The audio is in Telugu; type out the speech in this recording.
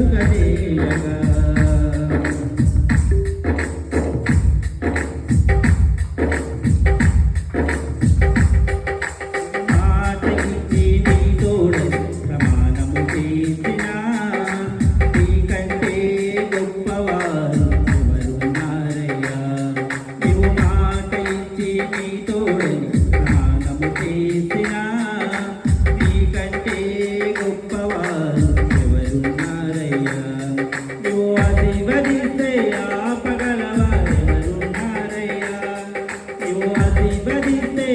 విశ్రాంతిని నువ్వు అధిపతిస్తే